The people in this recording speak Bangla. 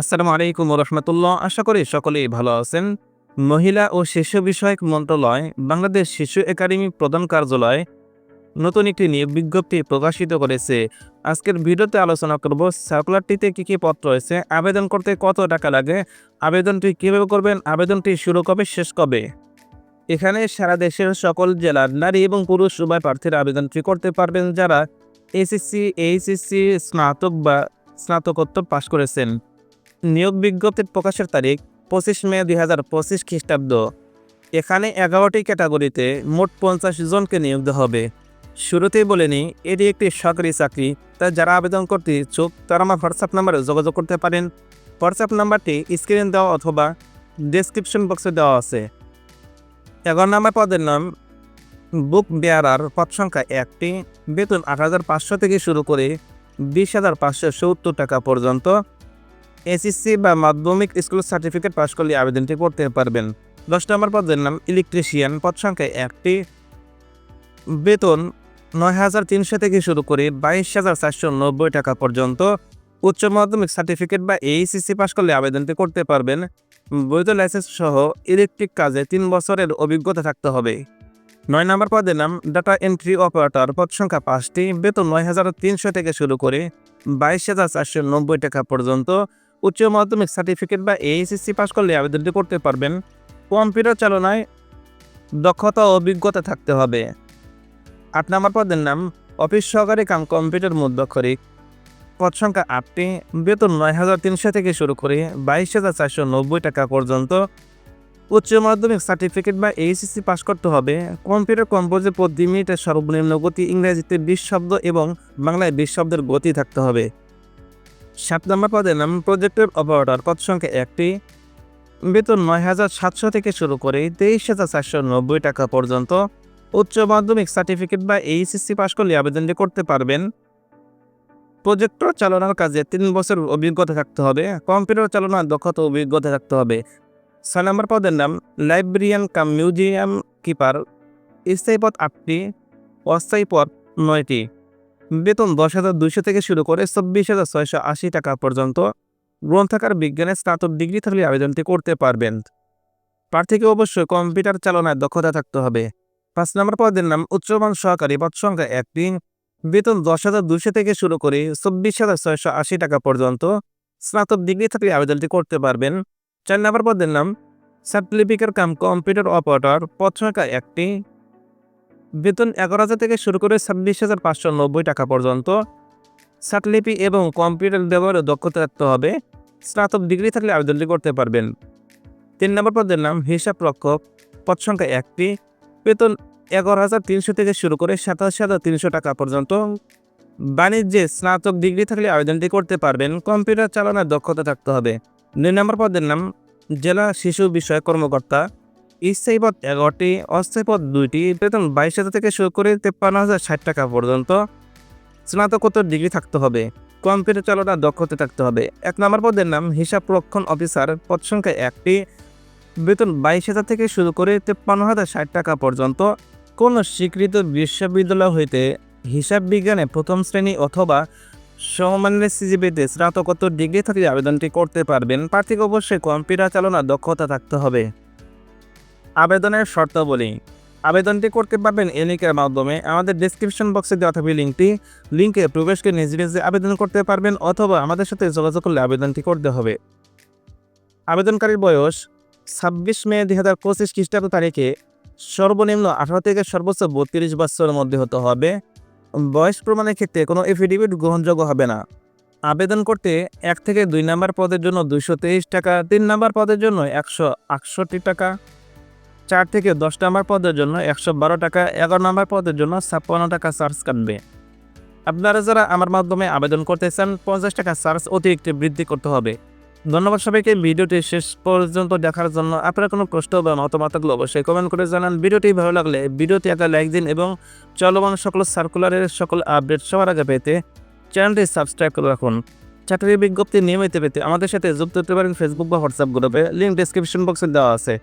আসসালামু আলাইকুম রহমতুল্লাহ। আশা করি সকলেই ভালো আছেন। মহিলা ও শিশু বিষয়ক মন্ত্রণালয়, বাংলাদেশ শিশু একাডেমি প্রধান কার্যালয়, নতুন একটি নিয়োগ বিজ্ঞপ্তি প্রকাশিত করেছে। আজকের ভিডিওতে আলোচনা করব, সার্কুলারটিতে কী কী পত্র রয়েছে, আবেদন করতে কত টাকা লাগে, আবেদনটি কীভাবে করবেন, আবেদনটি শুরু কবে, শেষ কবে? এখানে সারা দেশের সকল জেলার নারী এবং পুরুষ উভয় প্রার্থীরা আবেদনটি করতে পারবেন যারা এসএসসি, এইচএসসি, স্নাতক বা স্নাতকোত্তর পাশ করেছেন। নিয়োগ বিজ্ঞপ্তির প্রকাশের তারিখ পঁচিশ মে দুই হাজার পঁচিশ খ্রিস্টাব্দ। এখানে এগারোটি ক্যাটাগরিতে মোট পঞ্চাশ জনকে নিয়োগ দেওয়া হবে। শুরুতেই বলেনি এটি একটি সরকারি চাকরি, তাই যারা আবেদন করতে ইচ্ছুক, তারা আমার হোয়াটসঅ্যাপ নাম্বারে যোগাযোগ করতে পারেন। হোয়াটসঅ্যাপ নাম্বারটি স্ক্রিনে দেওয়া অথবা ডেসক্রিপশন বক্সে দেওয়া আছে। এগারো নম্বর পদের নাম, বুক বেয়ারার পদ সংখ্যা একটি, বেতন আট হাজার পাঁচশো থেকে শুরু করে বিশ হাজার পাঁচশো সত্তর টাকা পর্যন্ত। এসএসসি বা মাধ্যমিক স্কুল সার্টিফিকেট পাশ করলে আবেদনটি করতে পারবেন। দশ নম্বর পদের নাম ইলেকট্রিশিয়ান পদ সংখ্যা একটি। বেতন নয় হাজার তিনশো থেকে শুরু করে বাইশ হাজার চারশো নব্বই টাকা পর্যন্ত। উচ্চ মাধ্যমিক সার্টিফিকেট বা এইচএসসি পাশ করলে আবেদনটি করতে পারবেন। বৈধ লাইসেন্স সহ ইলেকট্রিক কাজে তিন বছরের অভিজ্ঞতা থাকতে হবে। নয় নম্বর পদের নাম ডাটা এন্ট্রি অপারেটর পদ সংখ্যা পাঁচটি। বেতন নয় হাজার তিনশো থেকে শুরু করে বাইশ হাজার চারশো নব্বই টাকা পর্যন্ত। উচ্চ মাধ্যমিক সার্টিফিকেট বা এইচএসসি পাশ করলে আবেদনটি করতে পারবেন। কম্পিউটার চালনায় দক্ষতা ও অভিজ্ঞতা থাকতে হবে। আট নম্বর পদের নাম, অফিস সহকারী কাম কম্পিউটার মুদ্রাক্ষরিক। পদ সংখ্যা আটটি, বেতন নয় হাজার তিনশো থেকে শুরু করে বাইশ হাজার চারশো নব্বই টাকা পর্যন্ত। উচ্চ মাধ্যমিক সার্টিফিকেট বা এইচএসসি পাশ করতে হবে। কম্পিউটার কম্পোজে প্রতি মিনিটের সর্বনিম্ন গতি ইংরেজিতে বিশ শব্দ এবং বাংলায় বিশ শব্দের গতি থাকতে হবে। সাত নম্বর পদের নাম প্রজেক্টের অপারেটর পদ সংখ্যা একটি। বেতন নয় হাজার সাতশো থেকে শুরু করে তেইশ হাজার চারশো নব্বই টাকা পর্যন্ত। উচ্চ মাধ্যমিক সার্টিফিকেট বা এইচএসসি পাশ করলে আবেদনটি করতে পারবেন। প্রজেক্টর চালানোর কাজে তিন বছর অভিজ্ঞতা থাকতে হবে। কম্পিউটার চালানোর দক্ষতা অভিজ্ঞতা থাকতে হবে। ছয় নম্বর পদের নাম লাইব্রেরিয়ান কাম মিউজিয়াম কিপার স্থায়ী পদ আটটি, অস্থায়ী পদ নয়টি। বেতন দশ হাজার দুইশো থেকে শুরু করে চব্বিশ হাজার ছয়শো আশি টাকা পর্যন্ত গ্রন্থাকার বিজ্ঞানে স্নাতক ডিগ্রি থাকলে আবেদনটি করতে পারবেন। প্রার্থীকে অবশ্যই কম্পিউটার চালনায় দক্ষতা থাকতে হবে। পাঁচ নম্বর পদের নাম উচ্চমান সহকারী পদ সংখ্যা একটি বেতন দশ হাজার দুশো থেকে শুরু করে চব্বিশ হাজার ছয়শো আশি টাকা পর্যন্ত স্নাতক ডিগ্রি থাকলে আবেদনটি করতে পারবেন। চার নম্বর পদের নাম সার্টিফিকেট কাম কম্পিউটার অপারেটর পদ সংখ্যা একটি বেতন এগারো হাজার থেকে শুরু করে ছাব্বিশ হাজার পাঁচশো নব্বই টাকা পর্যন্ত। সার্টলিপি এবং কম্পিউটার ব্যবহারে দক্ষতা রাখতে হবে। স্নাতক ডিগ্রি থাকলে আবেদনটি করতে পারবেন। তিন নম্বর পদের নাম হিসাব রক্ষক। পদ সংখ্যা একটি। বেতন এগারো হাজার তিনশো থেকে শুরু করে সাতাশ হাজার তিনশো টাকা পর্যন্ত। বাণিজ্যে স্নাতক ডিগ্রি থাকলে আবেদনটি করতে পারবেন। কম্পিউটার চালানোর দক্ষতা থাকতে হবে। দুই নম্বর পদের নাম জেলা শিশু বিষয়ক কর্মকর্তা। স্থায়ী পদ এগারোটি অস্থায়ী পদ দুইটি। বেতন বাইশ হাজার থেকে শুরু করে তেপ্পান্ন হাজার ষাট টাকা পর্যন্ত স্নাতকোত্তর ডিগ্রি থাকতে হবে। কম্পিউটার চালনা দক্ষতা থাকতে হবে। এক নম্বর পদের নাম হিসাব রক্ষণ অফিসার। পদ সংখ্যা একটি। বেতন বাইশ হাজার থেকে শুরু করে তেপ্পান্ন হাজার ষাট টাকা পর্যন্ত কোনো স্বীকৃত বিশ্ববিদ্যালয় হইতে হিসাব বিজ্ঞানে প্রথম শ্রেণি অথবা সমমানের সিজিপিতে স্নাতকোত্তর ডিগ্রি থাকলে আবেদনটি করতে পারবেন। প্রার্থীকে অবশ্যই কম্পিউটার চালনার দক্ষতা থাকতে হবে। আবেদনের শর্তাবলী। আবেদনটি করতে পারবেন এই লিঙ্কের মাধ্যমে। আমাদের ডিসক্রিপশন বক্সে দেওয়া থাকবে লিঙ্কটি লিঙ্কে প্রবেশকে নিজে নিজে আবেদন করতে পারবেন অথবা আমাদের সাথে যোগাযোগ করলে আবেদনটি করতে হবে। আবেদনকারীর বয়স ছাব্বিশ মে দুই হাজার পঁচিশ খ্রিস্টাব্দ তারিখে সর্বনিম্ন আঠারো থেকে সর্বোচ্চ বত্রিশ বছরের মধ্যে হতে হবে। বয়স প্রমাণের ক্ষেত্রে কোনো এফিডেভিট গ্রহণযোগ্য হবে না। আবেদন করতে এক থেকে দুই নাম্বার পদের জন্য তেইশ টাকা, তিন নাম্বার পদের জন্য একশো আটষট্টি টাকা চার থেকে দশ নাম্বার পদের জন্য একশো বারো টাকা, এগারো নাম্বার পদের জন্য ছাপ্পান্ন টাকা চার্জ কাটবে। আপনারা যারা আমার মাধ্যমে আবেদন করতে চান, পঞ্চাশ টাকা চার্জ অতিরিক্ত বৃদ্ধি করতে হবে। ধন্যবাদ সবাইকে, ভিডিওটি শেষ পর্যন্ত দেখার জন্য আপনার কোনো প্রশ্ন বা মতামত থাকলে অবশ্যই কমেন্ট করে জানান। ভিডিওটি ভালো লাগলে ভিডিওটি একটা লাইক দিন এবং চলমান সকল সার্কুলারের সকল আপডেট সবার আগে পেতে চ্যানেলটি সাবস্ক্রাইব করে রাখুন। চাকরির বিজ্ঞপ্তি নিয়মিত পেতে আমাদের সাথে যুক্ত হতে পারেন ফেসবুক বা হোয়াটসঅ্যাপ গ্রুপে লিঙ্ক ডিসক্রিপশন বক্সে দেওয়া আছে।